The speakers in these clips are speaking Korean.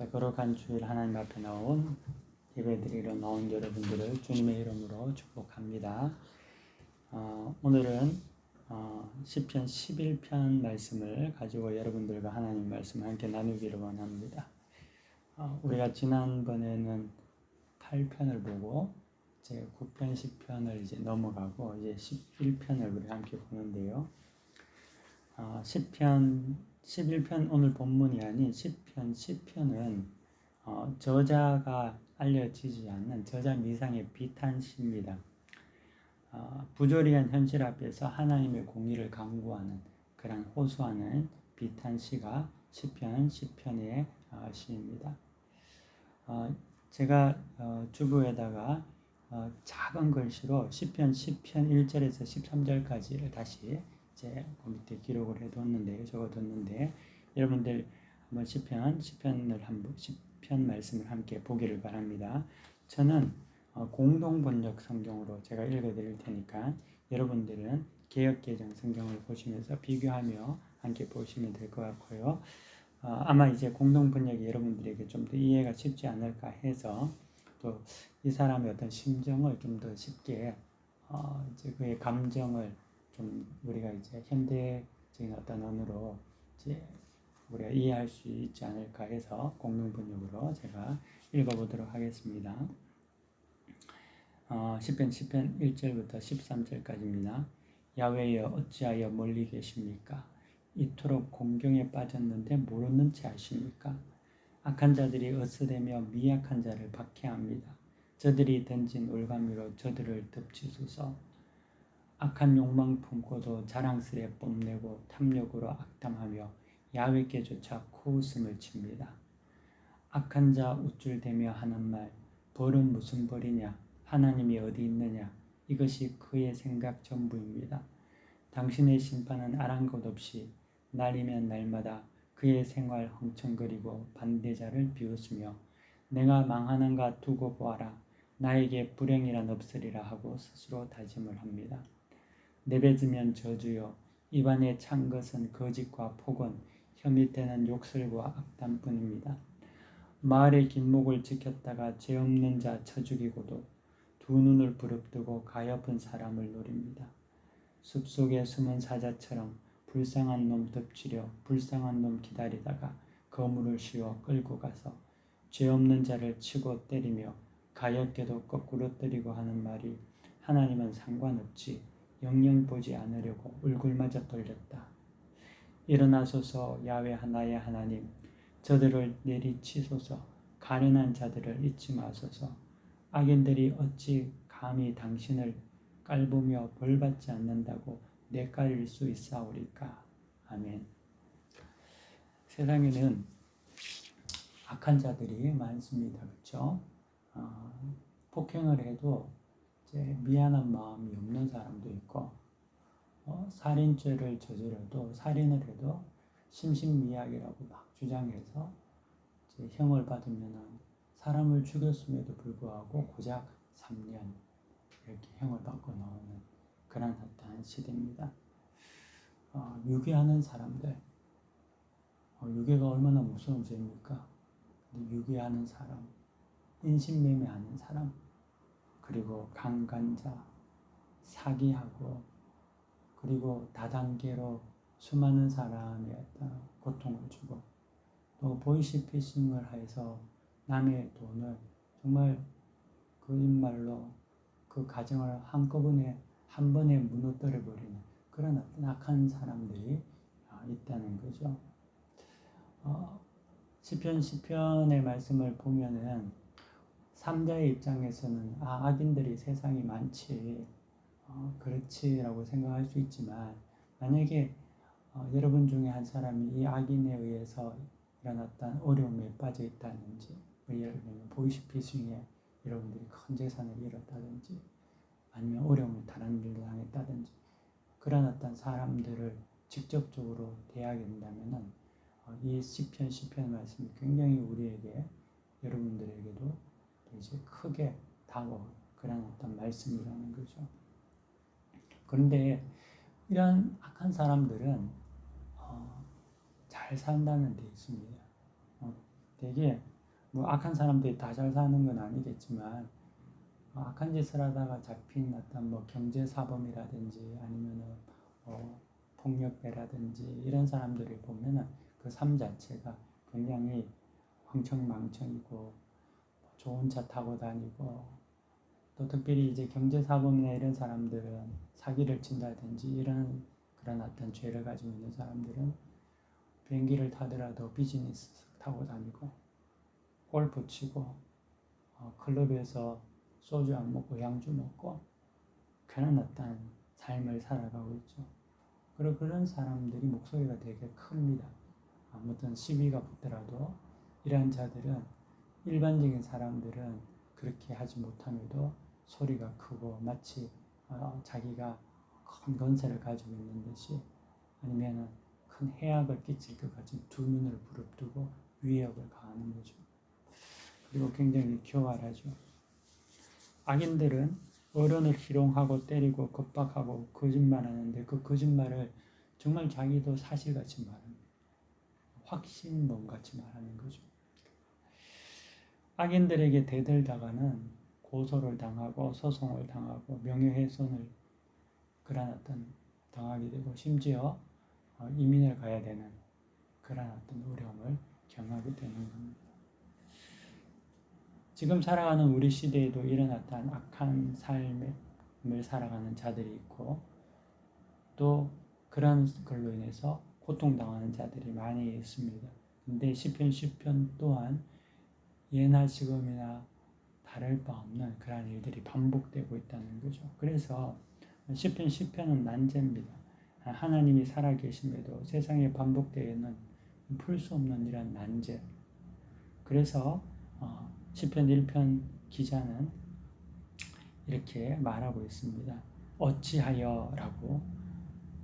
자, 거룩한 주일 하나님 앞에 나온 예배드리러 나온 여러분들을 주님의 이름으로 축복합니다. 어, 오늘은 어, 10편 11편 말씀을 가지고 여러분들과 하나님 말씀을 함께 나누기를 원합니다. 어, 우리가 지난번에는 8편을 보고 이제 9편, 10편을 이제 넘어가고 이제 11편을 우리 함께 보는데요. 어, 10편, 11편 오늘 본문이 아닌 10편, 10편은 어, 저자가 알려지지 않는 저자 미상의 비탄시입니다. 어, 부조리한 현실 앞에서 하나님의 공의를 강구하는 그런 호소하는 비탄시가 10편, 10편의 어, 시입니다. 어, 제가 어, 주부에다가 어, 작은 글씨로 10편, 10편 1절에서 13절까지를 다시 이제 그 밑에 기록을 해뒀는데 적어뒀는데 여러분들 한번 10편, 10편을 한번 10편 말씀을 함께 보기를 바랍니다. 저는 어, 공동 번역 성경으로 제가 읽어드릴 테니까 여러분들은 개혁개정 성경을 보시면서 비교하며 함께 보시면 될 것 같고요. 어, 아마 이제 공동 번역이 여러분들에게 좀 더 이해가 쉽지 않을까 해서 또 이 사람의 어떤 심정을 좀 더 쉽게 어, 이제 그의 감정을 좀 우리가 이제 현대적인 어떤 언어로 이제 우리가 이해할 수 있지 않을까 해서 공동 번역으로 제가 읽어보도록 하겠습니다. 어, 10편 10편 1절부터 13절까지입니다. 야외여 어찌하여 멀리 계십니까? 이토록 공경에 빠졌는데 모르는 채 하십니까? 악한 자들이 어스대며 미약한 자를 박해합니다. 저들이 던진 올가미로 저들을 덮치소서. 악한 욕망 품고도 자랑스레 뽐내고 탐욕으로 악담하며 야외께조차 코웃음을 칩니다. 악한 자 우쭐대며 하는 말, 벌은 무슨 벌이냐? 하나님이 어디 있느냐? 이것이 그의 생각 전부입니다. 당신의 심판은 아랑곳 없이 날이면 날마다 그의 생활 헝청거리고 반대자를 비웃으며 내가 망하는가 두고 보아라. 나에게 불행이란 없으리라 하고 스스로 다짐을 합니다. 내뱉으면 저주요 입안에 찬 것은 거짓과 폭언 혀 밑에는 욕설과 악담뿐입니다. 마을의 길목을 지켰다가 죄 없는 자 쳐 죽이고도 두 눈을 부릅뜨고 가엾은 사람을 노립니다. 숲속에 숨은 사자처럼 불쌍한 놈 덮치려 불쌍한 놈 기다리다가 거물을 씌워 끌고 가서 죄 없는 자를 치고 때리며 가엾게도 거꾸로 때리고 하는 말이 하나님은 상관없지 영영 보지 않으려고 얼굴마저 돌렸다. 일어나소서 야외 하나의 하나님. 저들을 내리치소서. 가련한 자들을 잊지 마소서. 악인들이 어찌 감히 당신을 깔보며 벌받지 않는다고 내깔릴 수 있사오리까? 아멘. 세상에는 악한 자들이 많습니다. 그렇죠? 어, 폭행을 해도 이제 미안한 마음이 없는 사람도 있고 어, 살인죄를 저질러도 살인을 해도 심신미약이라고 막 주장해서 이제 형을 받으면 사람을 죽였음에도 불구하고 고작 3년 이렇게 형을 받고 나오는 그런 어떠한 시대입니다. 어, 유괴하는 사람들 어, 유괴가 얼마나 무서운 죄입니까? 유괴하는 사람, 인신매매하는 사람, 그리고 강간자, 사기하고 그리고 다단계로 수많은 사람의 고통을 주고 또 보이시피싱을 해서 남의 돈을 정말 그 입말로 그 가정을 한꺼번에 한 번에 무너뜨려 버리는 그런 악한 사람들이 아, 있다는 거죠. 어, 시편 시편의 말씀을 보면은 삼자의 입장에서는 아 악인들이 세상이 많지. 어, 그렇지라고 생각할 수 있지만 만약에 어, 여러분 중에 한 사람이 이 악인에 의해서 일어났던 어려움에 빠져 있다든지 뭐 예를 들면 보이시피싱에 여러분들이 큰 재산을 잃었다든지 아니면 어려움을 다른 일을 당했다든지 그런 어떤 사람들을 직접적으로 대하게 된다면은 어, 이 시편 시편 말씀이 굉장히 우리에게 여러분들에게도 이제 크게 다가올 그런 어떤 말씀이라는 거죠. 그런데 이런 악한 사람들은 어, 잘 산다는 데 있습니다. 어, 되게 뭐 악한 사람들이 다 잘 사는 건 아니겠지만 어, 악한 짓을 하다가 잡힌 어떤 뭐 경제 사범이라든지 아니면은 뭐 폭력배라든지 이런 사람들을 보면은 그 삶 자체가 굉장히 황청망청이고 좋은 차 타고 다니고 또 특별히 이제 경제 사범이나 이런 사람들은 사기를 친다든지 이런 그런 어떤 죄를 가지고 있는 사람들은 비행기를 타더라도 비즈니스 타고 다니고 골프 치고 어, 클럽에서 소주 안 먹고 양주 먹고 그런 어떤 삶을 살아가고 있죠. 그리고 그런 사람들이 목소리가 되게 큽니다. 아무튼 시비가 붙더라도 이러한 자들은 일반적인 사람들은 그렇게 하지 못함에도 소리가 크고 마치 어, 자기가 큰 건세를 가지고 있는 듯이 아니면은 큰 해악을 끼칠 것 같은 두 눈을 부릅뜨고 위협을 가하는 거죠. 그리고 굉장히 교활하죠. 악인들은 어른을 희롱하고 때리고 겁박하고 거짓말하는데 그 거짓말을 정말 자기도 사실같이 말합니다. 확신범같이 말하는 거죠. 악인들에게 대들다가는 고소를 당하고 소송을 당하고 명예훼손을 그런 어떤 당하게 되고 심지어 어, 이민을 가야 되는 그런 어떤 어려움을 경하게 되는 겁니다. 지금 살아가는 우리 시대에도 이런 어떤 악한 삶을 살아가는 자들이 있고 또 그런 걸로 인해서 고통당하는 자들이 많이 있습니다. 근데 시편 10편 또한 예나 지금이나 다를 바 없는 그러한 일들이 반복되고 있다는 거죠. 그래서 시편 10편은 난제입니다. 하나님이 살아계심에도 세상에 반복되는 풀 수 없는 이런 난제. 그래서 어, 시편 1편 기자는 이렇게 말하고 있습니다. 어찌하여라고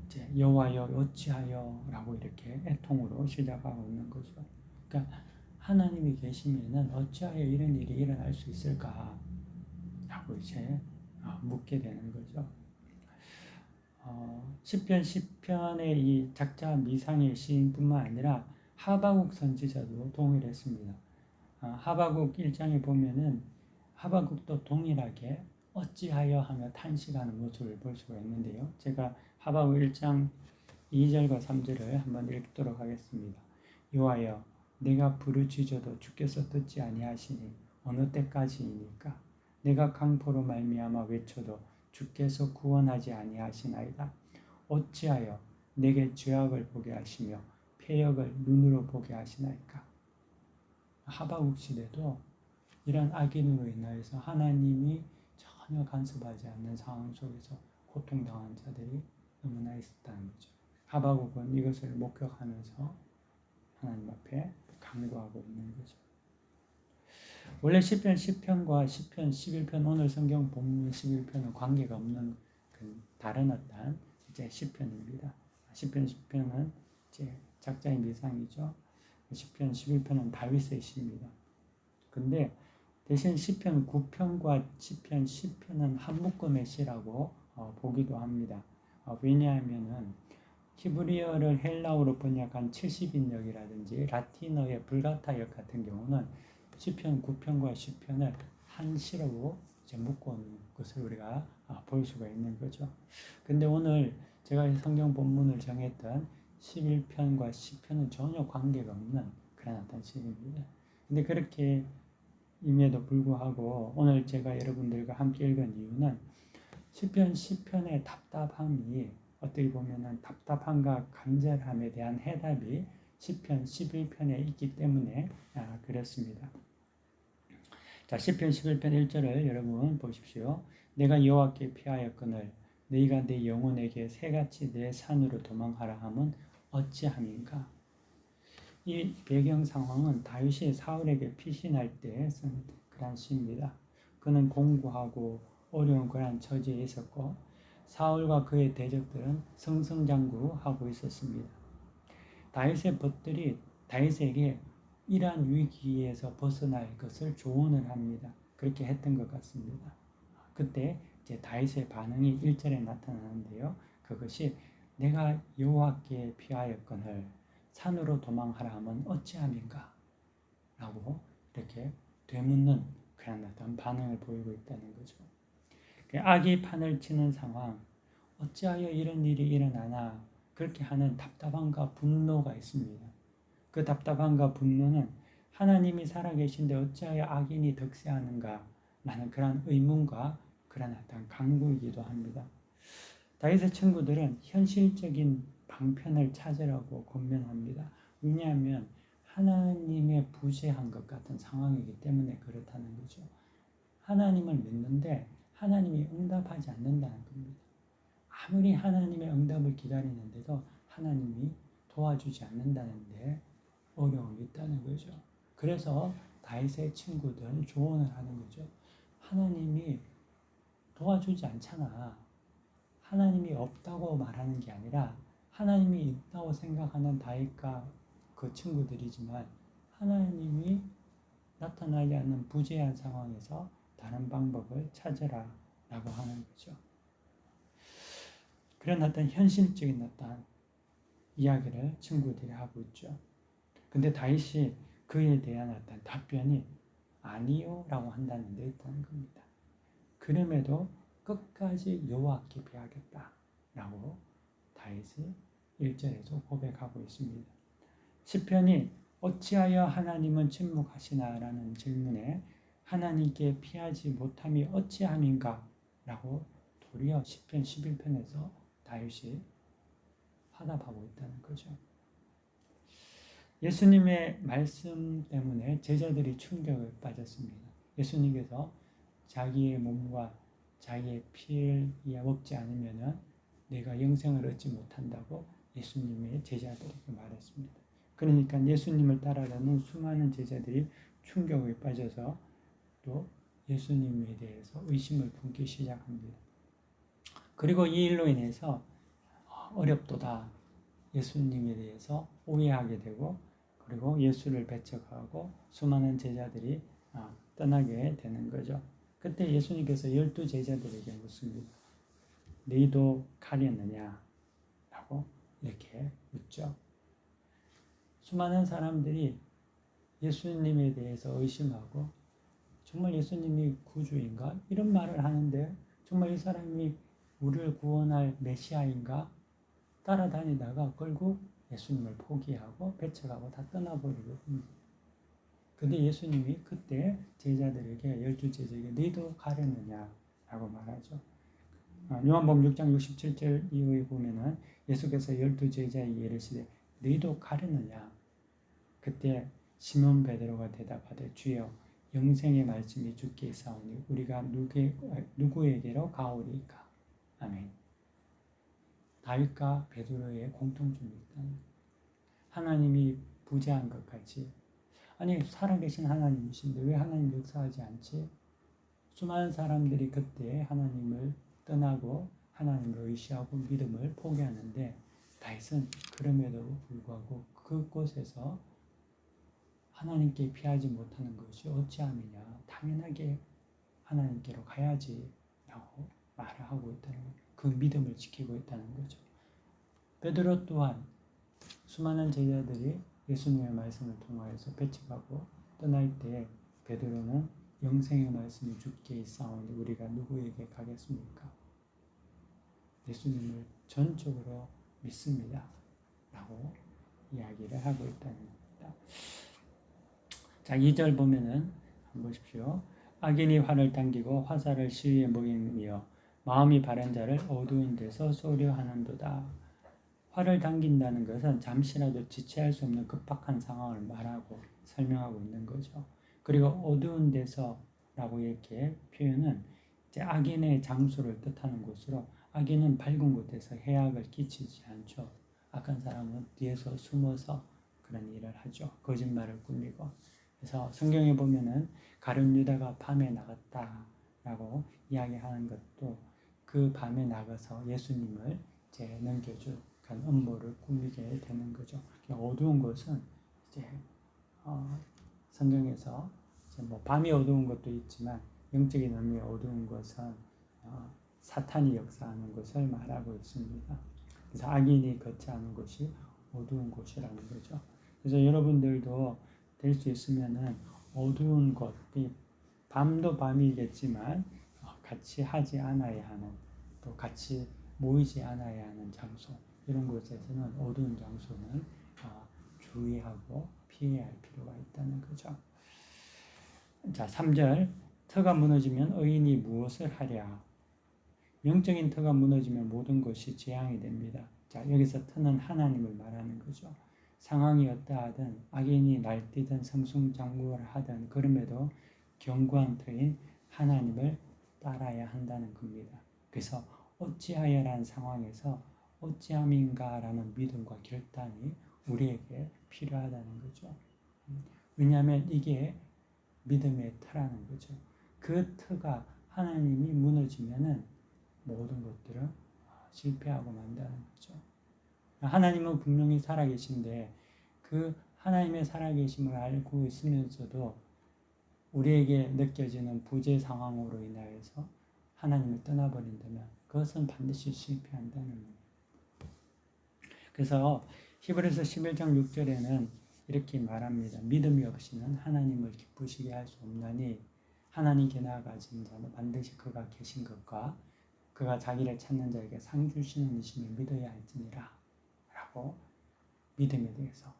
이제 여호와여 어찌하여라고 이렇게 애통으로 시작하고 있는 거죠. 그러니까 하나님이 계시면은 어찌하여 이런 일이 일어날 수 있을까? 라고 이제 어, 묻게 되는 거죠. 어, 10편 10편의 이 작자 미상의 시인뿐만 아니라 하바국 선지자도 동일했습니다. 어, 하바국 1장에 보면은 하바국도 동일하게 어찌하여 하며 탄식하는 모습을 볼 수가 있는데요. 제가 하바국 1장 2절과 3절을 한번 읽도록 하겠습니다. 여호와여 내가 부르짖어도 주께서 듣지 아니하시니 어느 때까지이니까 내가 강포로 말미암아 외쳐도 주께서 구원하지 아니하시나이다. 어찌하여 내게 죄악을 보게 하시며 폐역을 눈으로 보게 하시나이까. 하바국 시대도 이런 악인으로 인하여서 하나님이 전혀 간섭하지 않는 상황 속에서 고통당한 자들이 너무나 있었다는 거죠. 하바국은 이것을 목격하면서 하나님 앞에 강구하고 있는 거죠. 원래 10편 10편과 10편 11편 오늘 성경 본문 11편은 관계가 없는 그 다른 어떤 이제 10편입니다. 10편 10편은 이제 작자의 미상이죠. 10편 11편은 다윗의 시입니다. 근데 대신 10편 9편과 10편 10편은 한 묶음의 시라고 어, 보기도 합니다. 어, 왜냐하면은 히브리어를 헬라어로 번역한 70인역이라든지 라틴어의 불가타역 같은 경우는 시편 9편과 10편을 한 시로 이제 묶어놓은 것을 우리가 아, 볼 수가 있는 거죠. 근데 오늘 제가 성경 본문을 정했던 11편과 10편은 전혀 관계가 없는 그런 어떤 시입니다. 근데 그렇게 임에도 불구하고 오늘 제가 여러분들과 함께 읽은 이유는 10편 10편의 답답함이 어떻게 보면은 답답함과 간절함에 대한 해답이 10편 11편에 있기 때문에 아, 그렇습니다. 자, 10편 11편 1절을 여러분 보십시오. 내가 여호와께 피하였거늘 너희가 내 영혼에게 새같이 내 산으로 도망하라 함은 어찌함인가? 이 배경 상황은 다윗이 사울에게 피신할 때 쓴 그런 시입니다. 그는 공부하고 어려운 그런 처지에 있었고 사울과 그의 대적들은 승승장구하고 있었습니다. 다윗의 벗들이 다윗에게 이러한 위기에서 벗어날 것을 조언을 합니다. 그렇게 했던 것 같습니다. 그때 이제 다윗의 반응이 1절에 나타나는데요. 그것이 내가 여호와께 피하였거늘 산으로 도망하라 하면 어찌함인가? 라고 이렇게 되묻는 그런 어떤 반응을 보이고 있다는 거죠. 그 악이 판을 치는 상황, 어찌하여 이런 일이 일어나나 그렇게 하는 답답함과 분노가 있습니다. 그 답답함과 분노는 하나님이 살아계신데 어찌하여 악인이 득세하는가 라는 그런 의문과 그런 어떤 강구이기도 합니다. 다윗의 친구들은 현실적인 방편을 찾으라고 권면합니다. 왜냐하면 하나님의 부재한 것 같은 상황이기 때문에 그렇다는 거죠. 하나님을 믿는데 하나님이 응답하지 않는다는 겁니다. 아무리 하나님의 응답을 기다리는데도 하나님이 도와주지 않는다는데 어려움이 있다는 거죠. 그래서 다윗의 친구들은 조언을 하는 거죠. 하나님이 도와주지 않잖아. 하나님이 없다고 말하는 게 아니라 하나님이 있다고 생각하는 다윗과 그 친구들이지만 하나님이 나타나지 않는 부재한 상황에서 다른 방법을 찾으라 라고 하는 거죠. 그런 어떤 현실적인 어떤 이야기를 친구들이 하고 있죠. 근데 다윗이 그에 대한 어떤 답변이 아니요 라고 한다는 데 있다는 겁니다. 그럼에도 끝까지 여호와께 비하겠다 라고 다윗이 1절에서 고백하고 있습니다. 시편이 어찌하여 하나님은 침묵하시나라는 질문에 하나님께 피하지 못함이 어찌함인가 라고 도리어 시편 11편에서 다윗이 화답하고 있다는 거죠. 예수님의 말씀 때문에 제자들이 충격을 빠졌습니다. 예수님께서 자기의 몸과 자기의 피를 먹지 않으면 내가 영생을 얻지 못한다고 예수님의 제자들에게 말했습니다. 그러니까 예수님을 따라가는 수많은 제자들이 충격에 빠져서 또 예수님에 대해서 의심을 품기 시작합니다. 그리고 이 일로 인해서 어렵도다 예수님에 대해서 오해하게 되고 그리고 예수를 배척하고 수많은 제자들이 아, 떠나게 되는 거죠. 그때 예수님께서 열두 제자들에게 묻습니다. 너희도 가렸느냐? 라고 이렇게 묻죠. 수많은 사람들이 예수님에 대해서 의심하고 정말 예수님이 구주인가? 이런 말을 하는데 정말 이 사람이 우리를 구원할 메시아인가? 따라다니다가 결국 예수님을 포기하고 배척하고 다 떠나버리고 근데 예수님이 그때 제자들에게 열두 제자에게 너희도 가려느냐 라고 말하죠. 아, 요한복음 6장 67절 이후에 보면은 예수께서 열두 제자에게 이르시되 너희도 가려느냐 그때 시몬 베드로가 대답하되 주여 영생의 말씀이 주께 있사오니 우리가 누구, 누구에게로 가오리까? 아멘. 다윗과 베드로의 공통점이 있다 하나님이 부재한 것 같이. 아니 살아계신 하나님이신데 왜 하나님 역사하지 않지? 수많은 사람들이 그때 하나님을 떠나고 하나님을 의시하고 믿음을 포기하는데 다윗은 그럼에도 불구하고 그곳에서 하나님께 피하지 못하는 것이 어찌함이냐 당연하게 하나님께로 가야지 라고 말을 하고 있다는 그 믿음을 지키고 있다는 거죠. 베드로 또한 수많은 제자들이 예수님의 말씀을 통하여서 배척하고 떠날 때 베드로는 영생의 말씀이 주께 있사오니 우리가 누구에게 가겠습니까? 예수님을 전적으로 믿습니다. 라고 이야기를 하고 있다는 겁니다. 자, 2절 보면은 한번 보십시오. 악인이 활을 당기고 화살을 시위에 모이며 마음이 바른 자를 어두운 데서 쏘려 하는도다. 화를 당긴다는 것은 잠시라도 지체할 수 없는 급박한 상황을 말하고 설명하고 있는 거죠. 그리고 어두운 데서라고 이렇게 표현은 이제 악인의 장소를 뜻하는 곳으로 악인은 밝은 곳에서 해악을 끼치지 않죠. 악한 사람은 뒤에서 숨어서 그런 일을 하죠. 거짓말을 꾸미고. 그래서 성경에 보면은 가룟 유다가 밤에 나갔다라고 이야기하는 것도 그 밤에 나가서 예수님을 이제 넘겨줄 그런 음모를 꾸미게 되는 거죠. 어두운 것은 이제 어, 성경에서 이제 뭐 밤이 어두운 것도 있지만 영적인 의미의 어두운 것은 어, 사탄이 역사하는 것을 말하고 있습니다. 그래서 악인이 거치하는 것이 어두운 곳이라는 거죠. 그래서 여러분들도 될 수 있으면은 어두운 곳, 이 밤도 밤이겠지만 어, 같이 하지 않아야 하는 또 같이 모이지 않아야 하는 장소 이런 곳에서는 어두운 장소는 어, 주의하고 피해야 할 필요가 있다는 거죠. 자, 3절 터가 무너지면 의인이 무엇을 하랴? 영적인 터가 무너지면 모든 것이 재앙이 됩니다. 자, 여기서 터는 하나님을 말하는 거죠. 상황이 어떠하든 악인이 날뛰든 성승장구를 하든 그럼에도 터인 하나님을 따라야 한다는 겁니다. 그래서 어찌하여라는 상황에서 어찌함인가라는 믿음과 결단이 우리에게 필요하다는 거죠. 왜냐하면 이게 믿음의 터라는 거죠. 그 터가 하나님이 무너지면은 모든 것들은 실패하고 만다는 거죠. 하나님은 분명히 살아계신데 그 하나님의 살아계심을 알고 있으면서도 우리에게 느껴지는 부재 상황으로 인하여서 하나님을 떠나버린다면 그것은 반드시 실패한다는 거예요. 그래서 히브리서 11장 6절에는 이렇게 말합니다. 믿음이 없이는 하나님을 기쁘시게 할 수 없나니 하나님께 나아가신 자는 반드시 그가 계신 것과 그가 자기를 찾는 자에게 상 주시는 이심을 믿어야 할지니라 라고 믿음에 대해서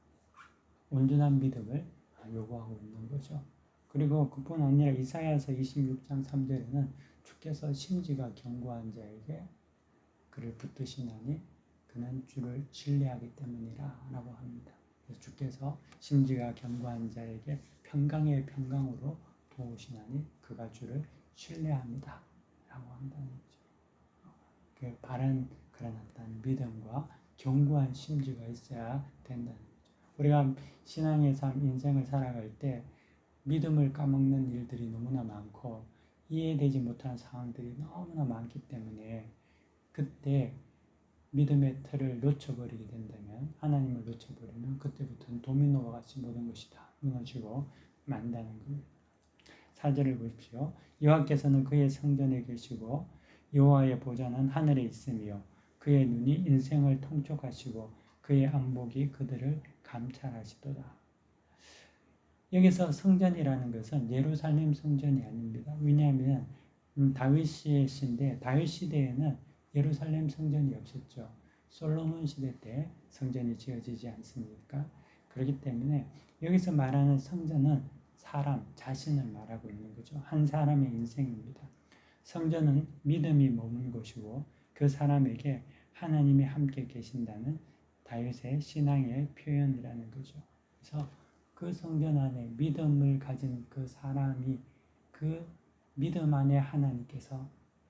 온전한 믿음을 요구하고 있는 거죠. 그리고 그뿐 아니라 이사야서 26장 3절에는 주께서 심지가 견고한 자에게 그를 붙드시나니 그는 주를 신뢰하기 때문이라 라고 합니다. 주께서 심지가 견고한 자에게 평강의 평강으로 도우시나니 그가 주를 신뢰합니다. 라고 한다는 거죠. 그 바른 그런 어떤 믿음과 견고한 심지가 있어야 된다는 거죠. 우리가 신앙의 삶, 인생을 살아갈 때 믿음을 까먹는 일들이 너무나 많고 이해되지 못하는 상황들이 너무나 많기 때문에 그때 믿음의 틀을 놓쳐버리게 된다면 하나님을 놓쳐버리면 그때부터는 도미노와 같이 모든 것이 다 무너지고 만다는 겁니다. 사절을 보십시오. 여호와께서는 그의 성전에 계시고 여호와의 보좌는 하늘에 있으며 그의 눈이 인생을 통촉하시고 그의 안복이 그들을 감찰하시도다. 여기서 성전이라는 것은 예루살렘 성전이 아닙니다. 왜냐하면 음, 다윗의 시인데 다윗 시대에는 예루살렘 성전이 없었죠. 솔로몬 시대 때 성전이 지어지지 않습니까? 그렇기 때문에 여기서 말하는 성전은 사람 자신을 말하고 있는 거죠. 한 사람의 인생입니다. 성전은 믿음이 머문 곳이고 그 사람에게 하나님이 함께 계신다는 다윗의 신앙의 표현이라는 거죠. 그래서 그 성전 안에 믿음을 가진 그 사람이 그 믿음 안에 하나님께서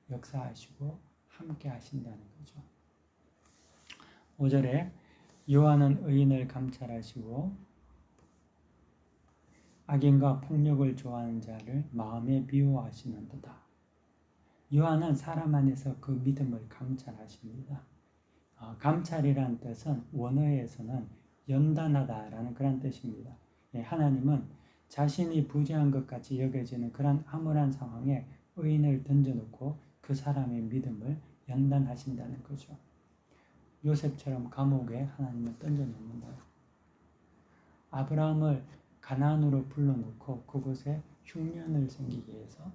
역사하시고 함께 하신다는 거죠. 5절에 요한은 의인을 감찰하시고 악인과 폭력을 좋아하는 자를 마음에 미워하시는도다. 요한은 사람 안에서 그 믿음을 감찰하십니다. 어, 감찰이라는 뜻은 원어에서는 연단하다라는 그런 뜻입니다. 예, 하나님은 자신이 부재한 것 같이 여겨지는 그런 암울한 상황에 의인을 던져놓고 그 사람의 믿음을 연단하신다는 거죠. 요셉처럼 감옥에 하나님을 던져놓는다. 아브라함을 가나안으로 불러놓고 그곳에 흉년을 생기게 해서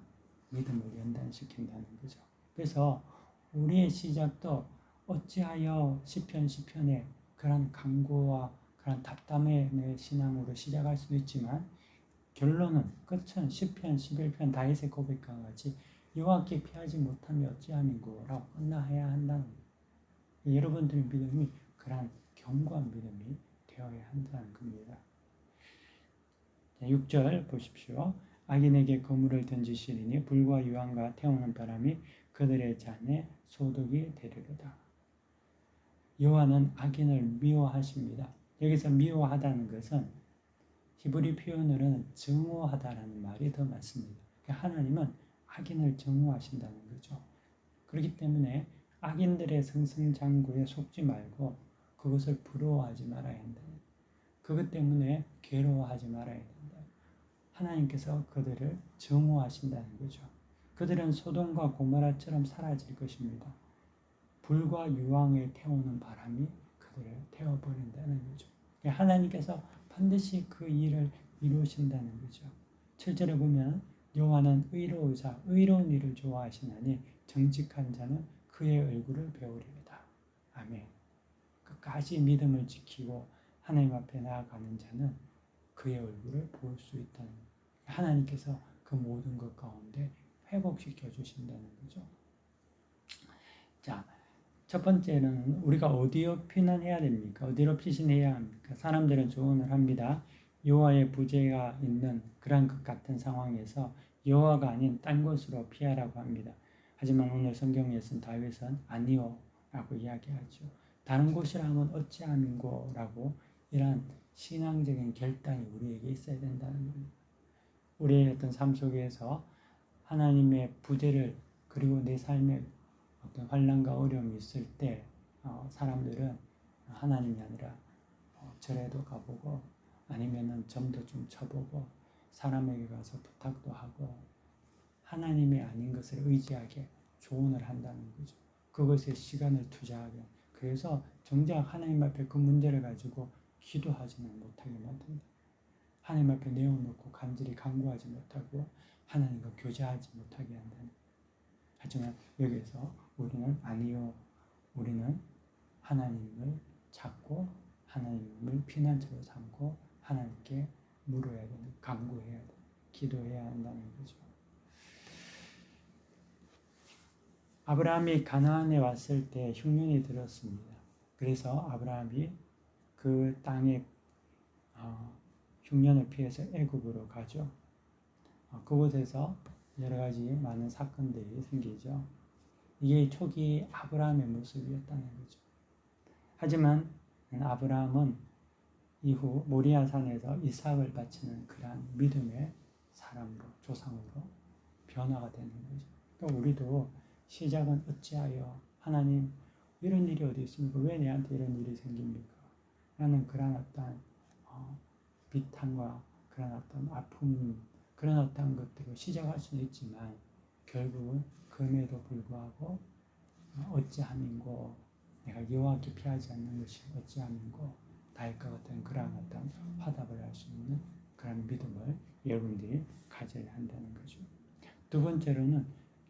믿음을 연단시킨다는 거죠. 그래서 우리의 시작도 어찌하여 시편 시편에 그런 강고와 그런 답답함의 신앙으로 시작할 수도 있지만 결론은 끝은 시편 11편 다윗의 고백과 같이 여호와께 피하지 못하면 어찌함인고라고 끝나야 한다는. 여러분들의 믿음이 그러한 견고한 믿음이 되어야 한다는 겁니다. 6절 보십시오. 악인에게 거물을 던지시리니 불과 유황과 태우는 바람이 그들의 잔에 소독이 되리로다. 여호와는 악인을 미워하십니다. 여기서 미워하다는 것은 히브리 표현으로는 증오하다라는 말이 더 맞습니다. 그러니까 하나님은 악인을 증오하신다는 거죠. 그렇기 때문에 악인들의 승승장구에 속지 말고 그것을 부러워하지 말아야 한다. 그것 때문에 괴로워하지 말아야 된다. 하나님께서 그들을 증오하신다는 거죠. 그들은 소돔과 고모라처럼 사라질 것입니다. 불과 유황에 태우는 바람이 그들을 태워버린다는 거죠. 하나님께서 반드시 그 일을 이루신다는 거죠. 7절에 보면 여호와는 의로우사 의로운 일을 좋아하시나니 정직한 자는 그의 얼굴을 배우리이다. 아멘. 끝까지 믿음을 지키고 하나님 앞에 나아가는 자는 그의 얼굴을 볼 수 있다는 하나님께서 그 모든 것 가운데 회복시켜 주신다는 거죠. 자, 첫 번째는 우리가 어디로 피난해야 됩니까? 어디로 피신해야 합니까? 사람들은 조언을 합니다. 여호와의 부재가 있는 그런 것 같은 상황에서 여호와가 아닌 딴 곳으로 피하라고 합니다. 하지만 오늘 성경에서는 다윗은 아니오라고 이야기하죠. 다른 곳이라면 어찌함인고라고 이러한 신앙적인 결단이 우리에게 있어야 된다는 겁니다. 우리의 어떤 삶 속에서 하나님의 부재를 그리고 내 삶에 어떤 환란과 어려움이 있을 때 어, 사람들은 하나님이 아니라 어, 절에도 가보고 아니면은 점도 좀 쳐보고 사람에게 가서 부탁도 하고 하나님이 아닌 것을 의지하게 조언을 한다는 거죠. 그것에 시간을 투자하게. 그래서 정작 하나님 앞에 그 문제를 가지고 기도하지는 못하게 만듭니다. 하나님 앞에 내어놓고 간절히 간구하지 못하고 하나님과 교제하지 못하게 한다는. 하지만 여기서 우리는 아니요. 우리는 하나님을 찾고 하나님을 피난처로 삼고 하나님께 물어야 되는, 간구해야 돼, 기도해야 한다는 거죠. 아브라함이 가나안에 왔을 때 흉년이 들었습니다. 그래서 아브라함이 그 땅에 어, 흉년을 피해서 애굽으로 가죠. 어, 그곳에서 여러 가지 많은 사건들이 생기죠. 이게 초기 아브라함의 모습이었다는 거죠. 하지만 아브라함은 이후 모리아산에서 이삭을 바치는 그러한 믿음의 사람으로 조상으로 변화가 되는 거죠. 그러니까 우리도 시작은 어찌하여 하나님 이런 일이 어디 있습니까? 왜 내한테 이런 일이 생깁니까? 라는 그런 어떤 어, 비탄과 그런 어떤 아픔 그런 어떤 것들을 시작할 수는 있지만 결국은 금에도 불구하고 어, 어찌함인고 내가 여호와께 피하지 않는 것이 어찌함인고 다윗과 같은 그러한 어떤 화답을 할 수 있는 그런 믿음을 여러분들이 가져야 한다는 거죠. 두 번째로는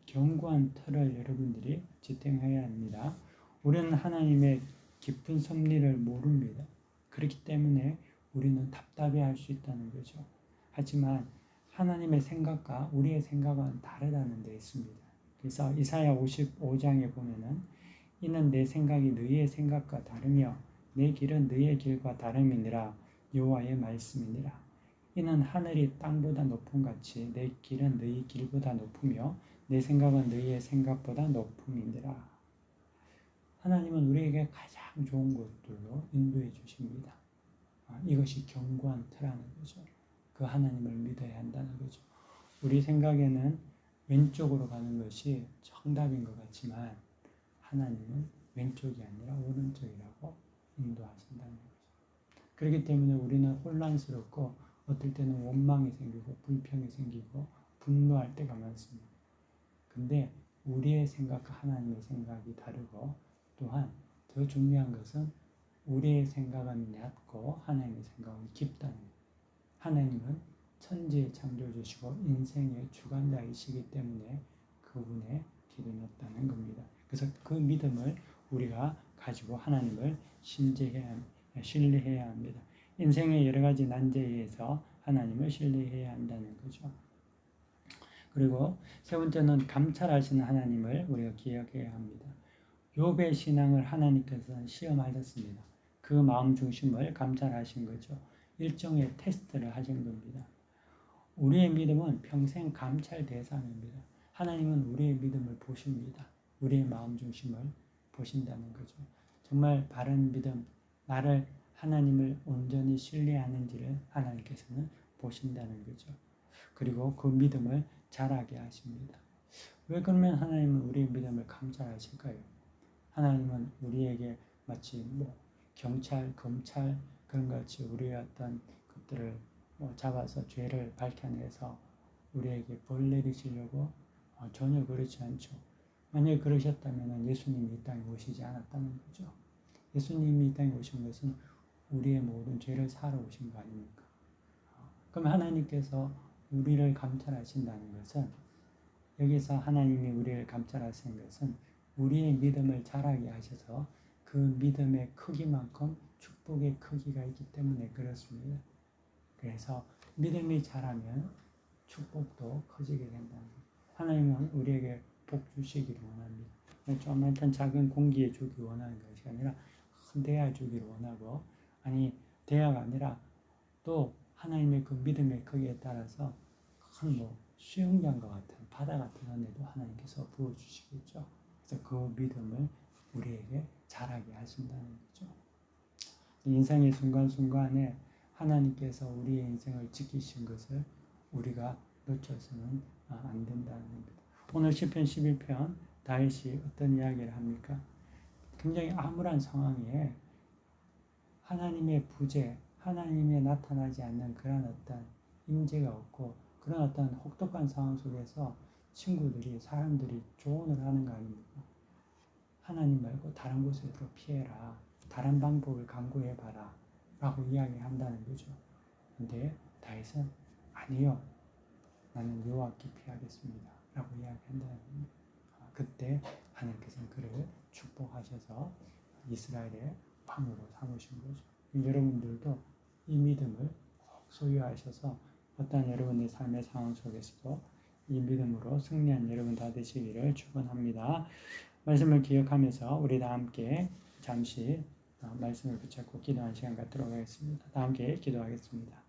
견고한 틀을 여러분들이 지탱해야 합니다. 우리는 하나님의 깊은 섭리를 모릅니다. 그렇기 때문에 우리는 답답해 할 수 있다는 거죠. 하지만 하나님의 생각과 우리의 생각은 다르다는 데 있습니다. 그래서 이사야 55장에 보면은 이는 내 생각이 너희의 생각과 다르며 내 길은 너희의 길과 다름이니라 여호와의 말씀이니라. 이는 하늘이 땅보다 높음 같이 내 길은 너희 길보다 높으며 내 생각은 너희의 생각보다 높음이니라. 하나님은 우리에게 가장 좋은 것들로 인도해 주십니다. 아, 이것이 견고한 터라는 거죠. 그 하나님을 믿어야 한다는 거죠. 우리 생각에는 왼쪽으로 가는 것이 정답인 것 같지만 하나님은 왼쪽이 아니라 오른쪽이라고 인도하신다는 거죠. 그렇기 때문에 우리는 혼란스럽고 어떨 때는 원망이 생기고 불평이 생기고 분노할 때가 많습니다. 근데 우리의 생각과 하나님의 생각이 다르고 또한 더 중요한 것은 우리의 생각은 얕고 하나님의 생각은 깊다는 거예요. 하나님은 천지의 창조주시고 인생의 주관자이시기 때문에 그분의 넣다는 겁니다. 그래서 그 믿음을 우리가 가지고 하나님을 신뢰해야, 신뢰해야 합니다. 인생의 여러 가지 난제에서 하나님을 신뢰해야 한다는 거죠. 그리고 세 번째는 감찰하시는 하나님을 우리가 기억해야 합니다. 욥의 신앙을 하나님께서 시험하셨습니다. 그 마음 중심을 감찰하신 거죠. 일종의 테스트를 하신 겁니다. 우리의 믿음은 평생 감찰 대상입니다. 하나님은 우리의 믿음을 보십니다. 우리의 마음 중심을 보신다는 거죠. 정말 바른 믿음, 나를 하나님을 온전히 신뢰하는지를 하나님께서는 보신다는 거죠. 그리고 그 믿음을 자라게 하십니다. 왜 그러면 하나님은 우리의 믿음을 감찰하실까요? 하나님은 우리에게 마치 뭐 경찰, 검찰 그런 같이 우리의 어떤 것들을 뭐 잡아서 죄를 밝혀내서 우리에게 벌 내리시려고 어, 전혀 그렇지 않죠. 만약에 그러셨다면 예수님이 이 땅에 오시지 않았다는 거죠. 예수님이 이 땅에 오신 것은 우리의 모든 죄를 사러 오신 거 아닙니까? 그럼 하나님께서 우리를 감찰하신다는 것은 여기서 하나님이 우리를 감찰하시는 것은 우리의 믿음을 자라게 하셔서 그 믿음의 크기만큼 축복의 크기가 있기 때문에 그렇습니다. 그래서 믿음이 자라면 축복도 커지게 된다는. 하나님은 우리에게 복 주시기를 원합니다. 조그맣던 작은 공기에 주기 원하는 것이 아니라 큰 대야 주기를 원하고 아니 대야가 아니라 또 하나님의 그 믿음의 크기에 따라서 큰 뭐 수영장과 같은 바다 같은 은혜도 하나님께서 부어 주시겠죠. 그래서 그 믿음을 우리에게 자라게 하신다는 거죠. 인생의 순간순간에 하나님께서 우리의 인생을 지키신 것을 우리가 놓쳐서는 아, 안 된다는 겁니다. 오늘 시편 11편 다윗이 어떤 이야기를 합니까? 굉장히 암울한 상황에 하나님의 부재, 하나님의 나타나지 않는 그런 어떤 임재가 없고 그런 어떤 혹독한 상황 속에서 친구들이 사람들이 조언을 하는 거 아닙니까? 하나님 말고 다른 곳으로 피해라. 다른 방법을 강구해 봐라. 라고 이야기한다는 거죠. 근데 다윗은 아니요. 나는 여호와께 피하겠습니다. 라고 이야기한다는 겁니다. 아, 그때 하나님께서는 그를 축복하셔서 이스라엘의 왕으로 삼으신 거죠. 여러분들도 이 믿음을 꼭 소유하셔서 어떤 여러분의 삶의 상황 속에서도 이 믿음으로 승리한 여러분 다 되시기를 축원합니다. 말씀을 기억하면서 우리 다 함께 잠시 어, 말씀을 붙잡고 기도하는 시간 갖도록 하겠습니다. 다 함께 기도하겠습니다.